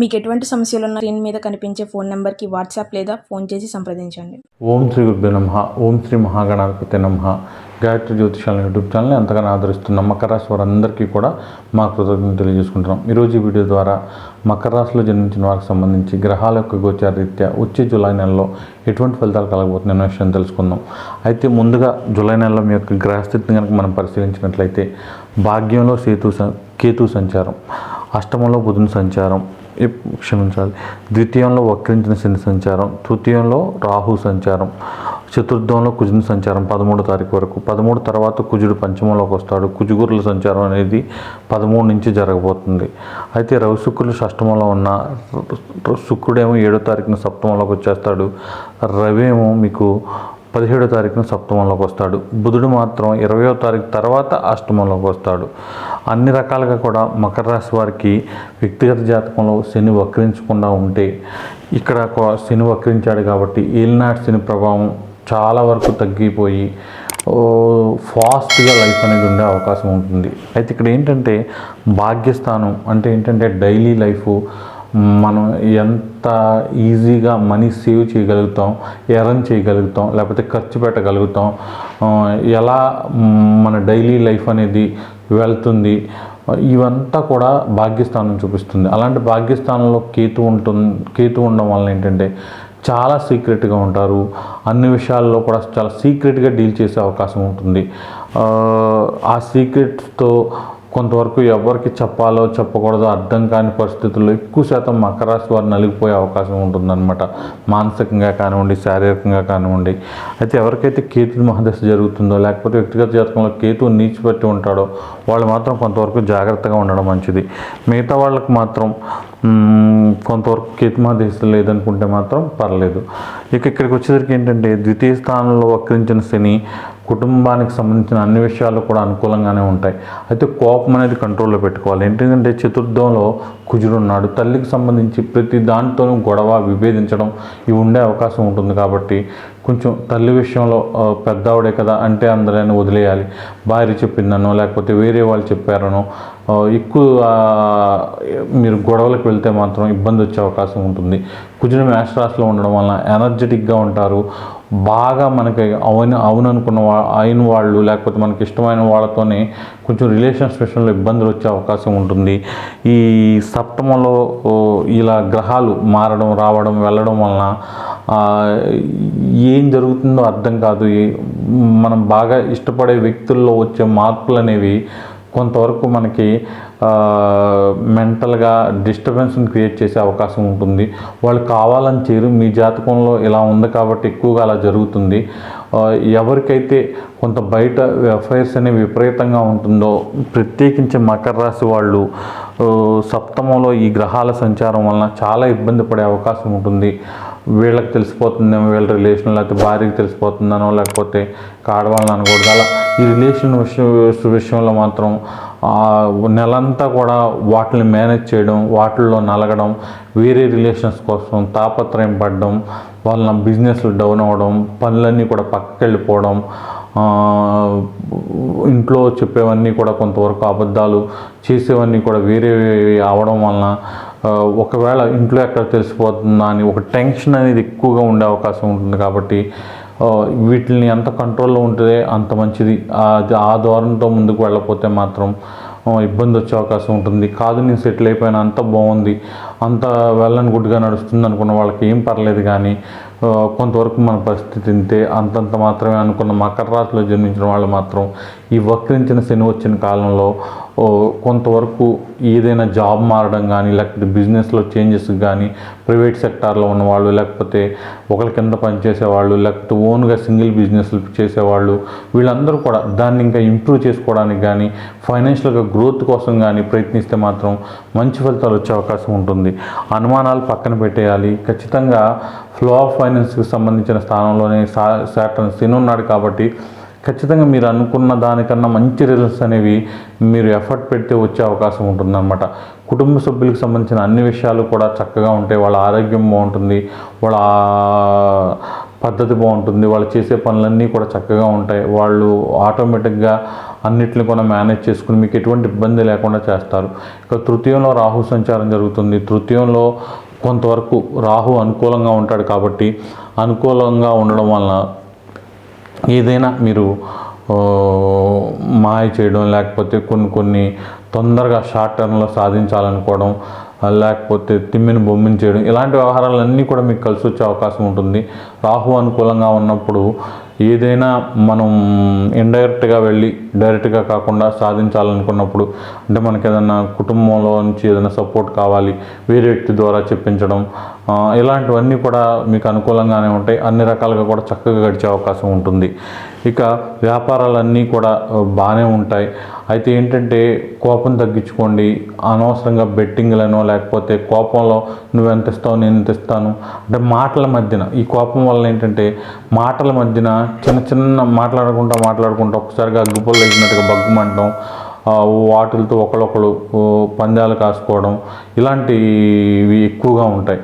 మీకు ఎటువంటి సమస్యలు ఉన్న స్క్రీన్ మీద కనిపించే ఫోన్ నెంబర్కి వాట్సాప్ లేదా ఫోన్ చేసి సంప్రదించండి. ఓం శ్రీ గురుభ్యో నమ. ఓం శ్రీ మహాగణాధిపతి నమ. గాయత్రి జ్యోతిషాల యూట్యూబ్ ఛానల్ని ఎంతగానో ఆదరిస్తున్న మకర రాశి వారందరికీ కూడా మా కృతజ్ఞతలు తెలియజేసుకుంటున్నాం. ఈరోజు ఈ వీడియో ద్వారా మకర రాశిలో జన్మించిన వారికి సంబంధించి గ్రహాల యొక్క గోచార రీత్యా వచ్చే జూలై నెలలో ఎటువంటి ఫలితాలు కలగబోతున్న విషయం తెలుసుకుందాం. అయితే ముందుగా జూలై నెలలో మీ యొక్క గ్రహస్థితిని కనుక మనం పరిశీలించినట్లయితే భాగ్యంలో సేతు సం- కేతు సంచారం అష్టమంలో బుధుని సంచారం క్షమించాలి. ద్వితీయంలో వక్రించిన శని సంచారం తృతీయంలో రాహు సంచారం చతుర్థంలో కుజుని సంచారం పదమూడు తారీఖు వరకు. పదమూడు తర్వాత కుజుడు పంచమంలోకి వస్తాడు. కుజుగురుల సంచారం అనేది పదమూడు నుంచి జరగబోతుంది. అయితే రవి శుక్రులు షష్టమంలో ఉన్న శుక్రుడేమో ఏడో తారీఖున సప్తమంలోకి వచ్చేస్తాడు. రవి ఏమో మీకు పదిహేడో తారీఖున సప్తమంలోకి వస్తాడు. బుధుడు మాత్రం ఇరవయో తారీఖు తర్వాత అష్టమంలోకి వస్తాడు. అన్ని రకాలుగా కూడా మకర రాశి వారికి వ్యక్తిగత జాతకంలో శని వక్రించకుండా ఉంటే ఇక్కడ ఒక శని వక్రించాడు కాబట్టి ఏలినాటి శని ప్రభావం చాలా వరకు తగ్గిపోయి ఫాస్ట్గా లైఫ్ అనేది ఉండే అవకాశం ఉంటుంది. అయితే ఇక్కడ ఏంటంటే భాగ్యస్థానం అంటే ఏంటంటే డైలీ లైఫ్ మనం ఎంత ఈజీగా మనీ సేవ్ చేయగలుగుతాం ఎర్న్ చేయగలుగుతాం లేకపోతే ఖర్చు పెట్టగలుగుతాం ఎలా మన డైలీ లైఫ్ అనేది వెళ్తుంది ఇవంతా కూడా భాగ్యస్థానం చూపిస్తుంది. అలాంటి భాగ్యస్థానంలో కేతు ఉంటుంది కేతు ఉండడం వల్ల ఏంటంటే చాలా సీక్రెట్గా ఉంటారు. అన్ని విషయాల్లో కూడా చాలా సీక్రెట్గా డీల్ చేసే అవకాశం ఉంటుంది. ఆ, ఆ సీక్రెట్స్తో కొంతవరకు ఎవరికి చెప్పాలో చెప్పకూడదో అర్థం కాని పరిస్థితుల్లో ఎక్కువ శాతం మకర రాశి వారు నలిగిపోయే అవకాశం ఉంటుందన్నమాట. మానసికంగా కానివ్వండి శారీరకంగా కానివ్వండి. అయితే ఎవరికైతే కేతు మహాదశ జరుగుతుందో లేకపోతే వ్యక్తిగత జాతకంలో కేతు నీచిపెట్టి ఉంటాడో వాళ్ళు మాత్రం కొంతవరకు జాగ్రత్తగా ఉండడం మంచిది. మిగతా వాళ్ళకి మాత్రం కొంతవరకు కేతు మహాదశ లేదనుకుంటే మాత్రం పర్లేదు. ఇక ఇక్కడికి వచ్చేసరికి ఏంటంటే ద్వితీయ స్థానంలో వక్రించిన శని కుటుంబానికి సంబంధించిన అన్ని విషయాలు కూడా అనుకూలంగానే ఉంటాయి. అయితే కోపం అనేది కంట్రోల్లో పెట్టుకోవాలి. ఏంటంటే చతుర్థంలో కుజుడు ఉన్నాడు తల్లికి సంబంధించి ప్రతి దానితోనూ గొడవ విభేదించడం ఇవి ఉండే అవకాశం ఉంటుంది కాబట్టి కొంచెం తల్లి విషయంలో పెద్దవాడే కదా అంటే అందరిని వదిలేయాలి. భార్య చెప్పిందనో లేకపోతే వేరే వాళ్ళు చెప్పారనో ఎక్కువ మీరు గొడవలకు వెళ్తే మాత్రం ఇబ్బంది వచ్చే అవకాశం ఉంటుంది. కుజుడు మేషరాశిలో ఉండడం వలన ఎనర్జెటిక్గా ఉంటారు. బాగా మనకి అవును అవును అనుకున్న వా అయిన వాళ్ళు లేకపోతే మనకి ఇష్టమైన వాళ్ళతోనే కొంచెం రిలేషన్స్ విషయంలో ఇబ్బందులు వచ్చే అవకాశం ఉంటుంది. ఈ సప్తమంలో ఇలా గ్రహాలు మారడం రావడం వెళ్ళడం వలన ఏం జరుగుతుందో అర్థం కాదు. మనం బాగా ఇష్టపడే వ్యక్తుల్లో వచ్చే మార్పులు అనేవి కొంతవరకు మనకి మెంటల్గా డిస్టర్బెన్స్ని క్రియేట్ చేసే అవకాశం ఉంటుంది. వాళ్ళు కావాలని చేయరు. మీ జాతకంలో ఇలా ఉంది కాబట్టి ఎక్కువగా అలా జరుగుతుంది. ఎవరికైతే కొంత బయట అఫైర్స్ అనేవి విపరీతంగా ఉంటుందో ప్రత్యేకించి మకర రాశి వాళ్ళు సప్తమంలో ఈ గ్రహాల సంచారం వలన చాలా ఇబ్బంది పడే అవకాశం ఉంటుంది. వీళ్ళకి తెలిసిపోతుందేమో వీళ్ళ రిలేషన్ లేకపోతే భార్యకి తెలిసిపోతుందనో లేకపోతే ఆడవాళ్ళని అనకూడదు. అలా ఈ రిలేషన్ విషయం విషయంలో మాత్రం నెలంతా కూడా వాటిని మేనేజ్ చేయడం వాటిల్లో నలగడం వేరే రిలేషన్స్ కోసం తాపత్రయం పడడం వాళ్ళ బిజినెస్లు డౌన్ అవ్వడం పనులన్నీ కూడా పక్కకి వెళ్ళిపోవడం ఇంట్లో చెప్పేవన్నీ కూడా కొంతవరకు అబద్ధాలు చేసేవన్నీ కూడా వేరే అవడం వలన ఒకవేళ ఇంట్లో ఎక్కడ తెలిసిపోతుందా అని ఒక టెన్షన్ అనేది ఎక్కువగా ఉండే అవకాశం ఉంటుంది కాబట్టి వీటిని ఎంత కంట్రోల్లో ఉంటే అంత మంచిది. అది ఆ ధోరణితో ముందుకు వెళ్ళకపోతే మాత్రం ఇబ్బంది వచ్చే అవకాశం ఉంటుంది. కాదు నేను సెటిల్ అయిపోయినా అంత బాగుంది. అంత వెళ్ళని గుడ్గా నడుస్తుంది అనుకున్న వాళ్ళకి ఏం పర్లేదు కానీ కొంతవరకు మన పరిస్థితి ఇంతే. అంతంత మాత్రమే అనుకున్న మకర రాశిలో జన్మించిన వాళ్ళు మాత్రం ఈ వక్రించిన శని వచ్చిన కాలంలో కొంతవరకు ఏదైనా జాబ్ మారడం కానీ లేకపోతే బిజినెస్లో చేంజెస్ కానీ ప్రైవేట్ సెక్టార్లో ఉన్నవాళ్ళు లేకపోతే ఒకరి కింద పనిచేసేవాళ్ళు లేకపోతే ఓన్గా సింగిల్ బిజినెస్లు చేసేవాళ్ళు వీళ్ళందరూ కూడా దాన్ని ఇంకా ఇంప్రూవ్ చేసుకోవడానికి కానీ ఫైనాన్షియల్గా గ్రోత్ కోసం కానీ ప్రయత్నిస్తే మాత్రం మంచి ఫలితాలు వచ్చే అవకాశం ఉంటుంది. అనుమానాలు పక్కన పెట్టేయాలి. ఖచ్చితంగా ఫ్లో ఆఫ్ ఫైనాన్స్కి సంబంధించిన స్థానంలోనే సా శాటర్న్ ఉన్నాడు కాబట్టి ఖచ్చితంగా మీరు అనుకున్న దానికన్నా మంచి రిజల్ట్స్ అనేవి మీరు ఎఫర్ట్ పెడితే వచ్చే అవకాశం ఉంటుందన్నమాట. కుటుంబ సభ్యులకు సంబంధించిన అన్ని విషయాలు కూడా చక్కగా ఉంటాయి వాళ్ళ ఆరోగ్యం బాగుంటుంది. వాళ్ళ పద్ధతి బాగుంటుంది వాళ్ళు చేసే పనులన్నీ కూడా చక్కగా ఉంటాయి. వాళ్ళు ఆటోమేటిక్గా అన్నిటిని కూడా మేనేజ్ చేసుకుని మీకు ఎటువంటి ఇబ్బంది లేకుండా చేస్తారు. ఇక తృతీయంలో రాహు సంచారం జరుగుతుంది. తృతీయంలో కొంతవరకు రాహు అనుకూలంగా ఉంటాడు కాబట్టి అనుకూలంగా ఉండడం వలన ఏదైనా మీరు మాయ చేయడం లేకపోతే కొన్ని కొన్ని తొందరగా షార్ట్ టర్మ్లో సాధించాలనుకోవడం లేకపోతే తిమ్మిని బొమ్మిని చేయడం ఇలాంటి వ్యవహారాలన్నీ కూడా మీకు కలిసి వచ్చే అవకాశం ఉంటుంది. రాహు అనుకూలంగా ఉన్నప్పుడు ఏదైనా మనం ఇండైరెక్ట్గా వెళ్ళి డైరెక్ట్గా కాకుండా సాధించాలనుకున్నప్పుడు అంటే మనకి ఏదైనా కుటుంబంలో నుంచి ఏదైనా సపోర్ట్ కావాలి వేరే వ్యక్తి ద్వారా చెప్పించడం ఇలాంటివన్నీ కూడా మీకు అనుకూలంగానే ఉంటాయి. అన్ని రకాలుగా కూడా చక్కగా గడిచే అవకాశం ఉంటుంది. ఇక వ్యాపారాలన్నీ కూడా బాగానే ఉంటాయి. అయితే ఏంటంటే కోపం తగ్గించుకోండి. అనవసరంగా బెట్టింగ్లను లేకపోతే కోపంలో నువ్వు ఎంత ఇస్తావు నేను ఎంత ఇస్తాను అంటే మాటల మధ్యన. ఈ కోపం వల్ల ఏంటంటే మాటల మధ్యన చిన్న చిన్న మాట్లాడుకుంటా మాట్లాడుకుంటా ఒకసారిగా అగ్గిపుల్ల వేసినట్టుగా బగ్గుమంటాం వాటిలతో ఒకళ్ళొకళ్ళు పందాలు కాసుకోవడం ఇలాంటివి ఎక్కువగా ఉంటాయి.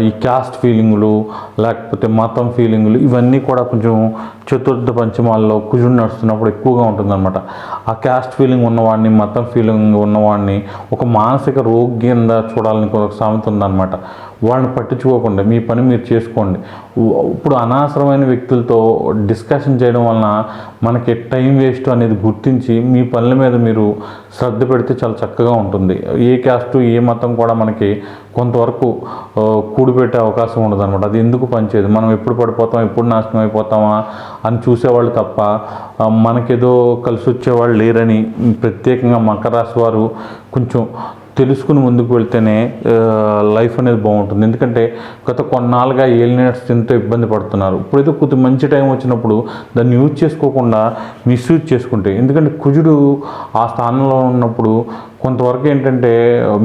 ఈ క్యాస్ట్ ఫీలింగులు లేకపోతే మతం ఫీలింగులు ఇవన్నీ కూడా కొంచెం చతుర్థ పంచమాల్లో కుజుడు నడుస్తున్నప్పుడు ఎక్కువగా ఉంటుందన్నమాట. ఆ క్యాస్ట్ ఫీలింగ్ ఉన్నవాడిని మతం ఫీలింగ్ ఉన్నవాడిని ఒక మానసిక రోగి కింద చూడాలని ఒక సామెత ఉందన్నమాట వాళ్ళని పట్టించుకోకుండా మీ పని మీరు చేసుకోండి. ఇప్పుడు అనవసరమైన వ్యక్తులతో డిస్కషన్ చేయడం వలన మనకి టైం వేస్ట్ అనేది గుర్తించి మీ పనుల మీద మీరు శ్రద్ధ పెడితే చాలా చక్కగా ఉంటుంది. ఏ క్యాస్ట్ ఏ మతం కూడా మనకి కొంతవరకు కూడిపెట్టే అవకాశం ఉండదు అనమాట అది ఎందుకు పనిచేయదు? మనం ఎప్పుడు పడిపోతాం ఎప్పుడు నాశనం అయిపోతామా అని చూసేవాళ్ళు తప్ప మనకేదో కలిసి వచ్చేవాళ్ళు లేరని ప్రత్యేకంగా మకర రాశి వారు కొంచెం తెలుసుకుని ముందుకు వెళ్తేనే లైఫ్ అనేది బాగుంటుంది. ఎందుకంటే గత కొన్నాళ్ళుగా ఏలినట్స్ ఎంతో ఇబ్బంది పడుతున్నారు. ఇప్పుడైతే కొద్ది మంచి టైం వచ్చినప్పుడు దాన్ని యూజ్ చేసుకోకుండా మిస్యూజ్ చేసుకుంటే ఎందుకంటే కుజుడు ఆ స్థానంలో ఉన్నప్పుడు కొంతవరకు ఏంటంటే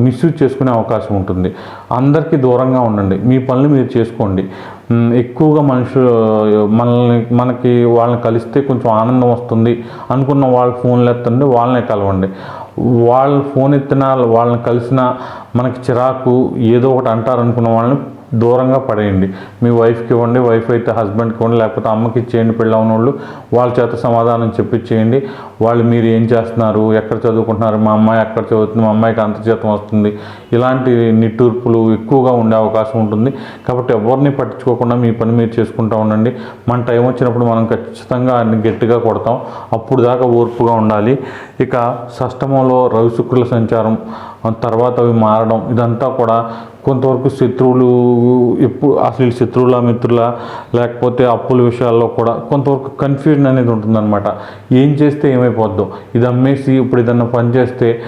మిస్యూజ్ చేసుకునే అవకాశం ఉంటుంది. అందరికీ దూరంగా ఉండండి. మీ పనులు మీరు చేసుకోండి. ఎక్కువగా మనుషులు మనల్ని మనకి వాళ్ళని కలిస్తే కొంచెం ఆనందం వస్తుంది. అనుకున్న వాళ్ళ ఫోన్లు ఎత్తండి వాళ్ళనే కలవండి. వాళ్ళు ఫోన్ ఎత్తినా వాళ్ళని కలిసినా మనకి చిరాకు ఏదో ఒకటి అంటారు అనుకున్న వాళ్ళని దూరంగా పడేయండి. మీ వైఫ్కి ఇవ్వండి వైఫ్ అయితే హస్బెండ్కి ఇవ్వండి లేకపోతే అమ్మకి ఇచ్చేయండి పెళ్ళవన వాళ్ళు వాళ్ళ చేత సమాధానం చెప్పించేయండి. వాళ్ళు మీరు ఏం చేస్తున్నారు ఎక్కడ చదువుకుంటున్నారు మా అమ్మాయి ఎక్కడ చదువుతుంది మా అమ్మాయికి అంత జీతం వస్తుంది. ఇలాంటి నిట్టూర్పులు ఎక్కువగా ఉండే అవకాశం ఉంటుంది. కాబట్టి ఎవరిని పట్టించుకోకుండా మీ పని మీరు చేసుకుంటూ ఉండండి. మన టైం వచ్చినప్పుడు మనం ఖచ్చితంగా గట్టిగా కొడతాం. అప్పుడు దాకా ఓర్పుగా ఉండాలి. ఇక షష్టమంలో రవి శుక్రుల సంచారం. తర్వాత అవి మారడం ఇదంతా కూడా కొంతవరకు శత్రువులు ఎప్పుడు అసలు శత్రువుల మిత్రుల లేకపోతే అప్పుల విషయాల్లో కూడా కొంతవరకు కన్ఫ్యూజన్ అనేది ఉంటుందన్నమాట. ఏం చేస్తే ఏమైపోద్దో? ఇది అమ్మేసి ఇప్పుడు ఏదన్నా పని చేస్తే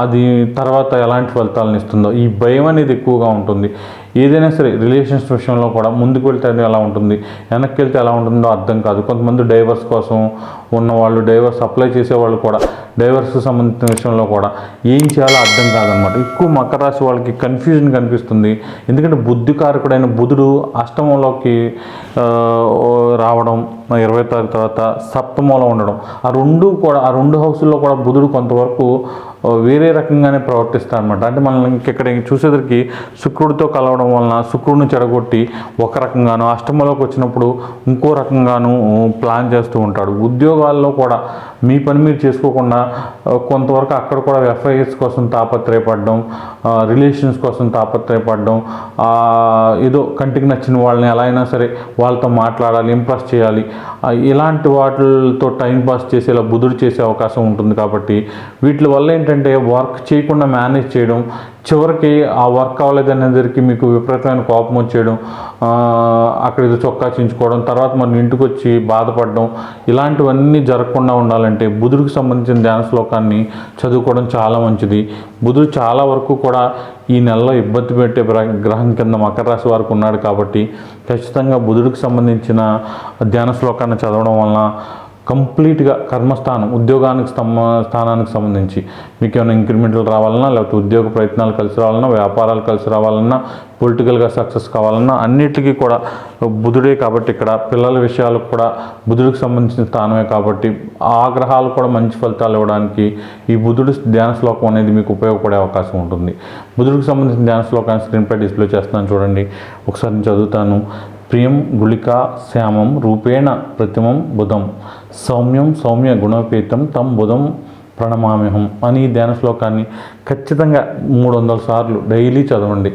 అది తర్వాత ఎలాంటి ఫలితాలను ఇస్తుందో? ఈ భయం అనేది ఎక్కువగా ఉంటుంది. ఏదైనా సరే రిలేషన్స్ విషయంలో కూడా ముందుకు వెళ్తే అది ఎలా ఉంటుంది? వెనక్కి వెళ్తే ఎలా ఉంటుందో అర్థం కాదు. కొంతమంది డైవర్స్ కోసం ఉన్నవాళ్ళు డైవర్స్ అప్లై చేసేవాళ్ళు కూడా డైవర్స్కి సంబంధించిన విషయంలో కూడా ఏం చేయాలో అర్థం కాదనమాట. ఎక్కువ మకర రాశి వాళ్ళకి కన్ఫ్యూజన్ కనిపిస్తుంది. ఎందుకంటే బుద్ధి కారకుడైన బుధుడు అష్టమంలోకి రావడం ఇరవై తారీఖు తర్వాత సప్తమంలో ఉండడం. ఆ రెండు కూడా ఆ రెండు హౌసుల్లో కూడా బుధుడు కొంతవరకు వేరే రకంగానే ప్రవర్తిస్తాడు అనమాట అంటే మనం ఇక్కడ చూసేదరికి శుక్రుడితో కలవడం వలన శుక్రుడిని చెడగొట్టి ఒక రకంగాను అష్టమలోకి వచ్చినప్పుడు ఇంకో రకంగాను ప్లాన్ చేస్తూ ఉంటాడు. ఉద్యోగాల్లో కూడా మీ పని మీరు చేసుకోకుండా కొంతవరకు అక్కడ కూడా ఎఫ్ఐఎస్ కోసం తాపత్రయపడడం రిలేషన్స్ కోసం తాపత్రయపడడం ఏదో కంటికి నచ్చిన వాళ్ళని ఎలా అయినా సరే వాళ్ళతో మాట్లాడాలి ఇంప్రెస్ చేయాలి. ఇలాంటి వాటితో టైం పాస్ చేసేలా బుధుడు చేసే అవకాశం ఉంటుంది కాబట్టి వీటి వల్ల ఏంటంటే వర్క్ చేయకుండా మేనేజ్ చేయడం చివరికి ఆ వర్క్ అవ్వలేదనేసరికి మీకు విపరీతమైన కోపం వచ్చేయడం అక్కడ ఏదో చొక్కా చించుకోవడం తర్వాత మన ఇంటికి వచ్చి బాధపడడం ఇలాంటివన్నీ జరగకుండా ఉండాలంటే బుధుడికి సంబంధించిన ధ్యాన శ్లోకాన్ని చదువుకోవడం చాలా మంచిది. బుధుడు చాలా వరకు కూడా ఈ నెలలో ఇబ్బంది పెట్టే గ్రహం కింద మకర రాశి వారికి ఉన్నాడు కాబట్టి ఖచ్చితంగా బుధుడికి సంబంధించిన ధ్యాన శ్లోకాన్ని చదవడం వలన కంప్లీట్గా కర్మస్థానం ఉద్యోగానికి స్తమ స్థానానికి సంబంధించి మీకు ఏమైనా ఇంక్రిమెంట్లు రావాలన్నా లేకపోతే ఉద్యోగ ప్రయత్నాలు కలిసి రావాలన్నా వ్యాపారాలు కలిసి రావాలన్నా పొలిటికల్గా సక్సెస్ కావాలన్నా అన్నిటికీ కూడా బుధుడే కాబట్టి ఇక్కడ పిల్లల విషయాలకు కూడా బుధుడికి సంబంధించిన స్థానమే కాబట్టి ఆ గ్రహాలు కూడా మంచి ఫలితాలు ఇవ్వడానికి ఈ బుధుడు ధ్యాన శ్లోకం అనేది మీకు ఉపయోగపడే అవకాశం ఉంటుంది. బుధుడికి సంబంధించిన ధ్యాన శ్లోకాన్ని స్క్రీన్పై డిస్ప్లే చేస్తున్నాను చూడండి. ఒకసారి నేను చదువుతాను. ప్రియం గుళికా శ్యామం రూపేణ ప్రతిమం బుధం. సౌమ్యం సౌమ్య గుణోపేతం తం బుధం ప్రణమామ్యహం అని ధ్యాన శ్లోకాన్ని ఖచ్చితంగా మూడు వందల సార్లు డైలీ చదవండి.